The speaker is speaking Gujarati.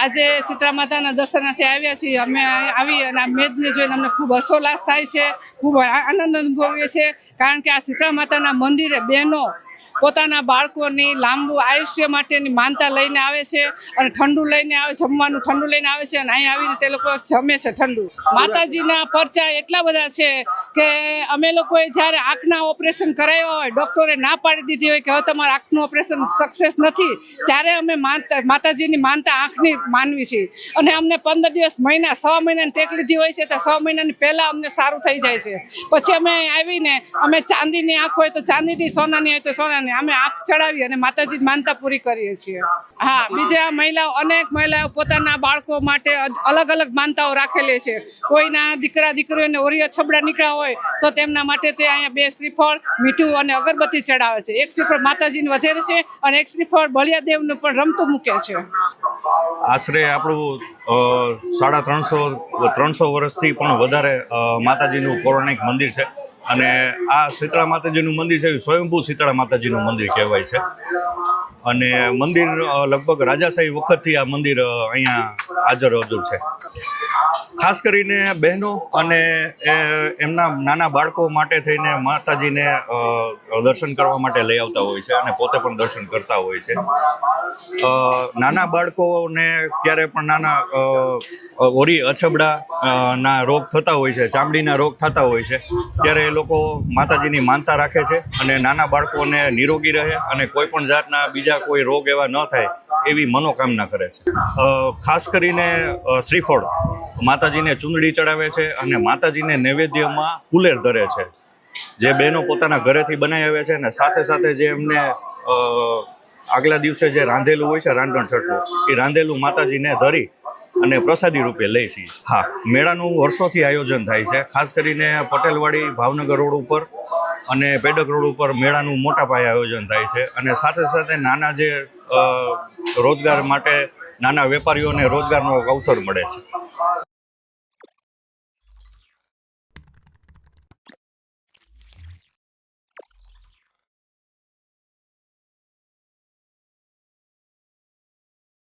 આજે સીતરા માતાના દર્શનાર્થે આવ્યા છીએ. અમે આવી અને આ મેદને જોઈને અમને ખૂબ હર્ષોલ્લાસ થાય છે, ખૂબ આનંદ અનુભવીએ છીએ. કારણ કે આ સીતરા માતાના મંદિરે બહેનો પોતાના બાળકોની લાંબુ આયુષ્ય માટેની માનતા લઈને આવે છે અને ઠંડુ લઈને આવે, જમવાનું ઠંડુ લઈને આવે છે અને અહીં આવીને તે લોકો જમે છે ઠંડુ. માતાજીના પરચા એટલા બધા છે કે અમે લોકોએ જ્યારે આંખના ઓપરેશન કરાવ્યા હોય, ડૉક્ટરે ના પાડી દીધી હોય કે હવે તમારા આંખનું ઓપરેશન સક્સેસ નથી, ત્યારે અમે માનતા, માતાજીની માનતા આંખની માનવી છે અને અમને પંદર દિવસ મહિના છ મહિનાની ટેક લીધી હોય છે, તો છ મહિનાની પહેલાં અમને સારું થઈ જાય છે. પછી અમે આવીને, અમે ચાંદીની આંખ હોય તો ચાંદીની સોનાની હોય તો સોનાની, અમે આંખ ચડાવી અને માતાજી માનતા પૂરી કરીએ છીએ. હા, બીજા મહિલાઓ, અનેક મહિલાઓ પોતાના બાળકો માટે અલગ અલગ માનતાઓ રાખેલી છે. કોઈના દીકરા, દીકરીઓને ઓરિયા છબડા નીકળ્યા હોય, તો તેમના માટે તે અહીંયા બે શ્રીફળ, મીઠું અને અગરબત્તી ચડાવે છે. એક શ્રીફળ માતાજીને વધેરે છે અને એક શ્રીફળ બળિયાદેવનું પણ રમતું મૂકે છે. આશરે આપણું સાડા ત્રણસો ત્રણસો વર્ષથી પણ વધારે માતાજીનું પૌરાણિક મંદિર છે. અને આ શીતળા માતાજીનું મંદિર છે સ્વયંભૂ શીતળા માતાજીનું મંદિર કહેવાય છે. અને મંદિર લગભગ રાજાશાહી વખતથી આ મંદિર અહીંયા હાજર હજુર છે. ખાસ કરીને બહેનો અને એમના નાના બાળકો માટે થઈને માતાજીને દર્શન કરવા માટે લઈ આવતા હોય છે અને પોતે પણ દર્શન કરતા હોય છે. નાના બાળકોને ક્યારે પણ નાના ઓરી અછબડા ના રોગ થતા હોય છે, ચામડીના રોગ થતા હોય છે, ત્યારે એ લોકો માતાજીની માનતા રાખે છે અને નાના બાળકોને નિરોગી રહે અને કોઈ પણ જાતના બીજા કોઈ રોગ એવા ન થાય એવી મનોકામના કરે છે. ખાસ કરીને શ્રીફળ. માતાજીને ચૂંદડી ચડાવે છે અને માતાજીને નૈવેદ્યમાં કુલેર ધરે છે. જે બહેનો પોતાના ઘરેથી બનાવી આવે છે અને સાથે સાથે જે એમને આગલા દિવસે જે રાંધેલું હોય છે રાંધણ છઠ્ઠું, એ રાંધેલું માતાજીને ધરી અને પ્રસાદી રૂપે લે છે. હા, મેળાનું વર્ષોથી આયોજન થાય છે. ખાસ કરીને પટેલવાડી ભાવનગર રોડ ઉપર અને પેડક રોડ ઉપર મેળાનું મોટા પાયે આયોજન થાય છે. અને સાથે સાથે નાના જે રોજગાર માટે નાના વેપારીઓને રોજગારનો અવસર મળે છે.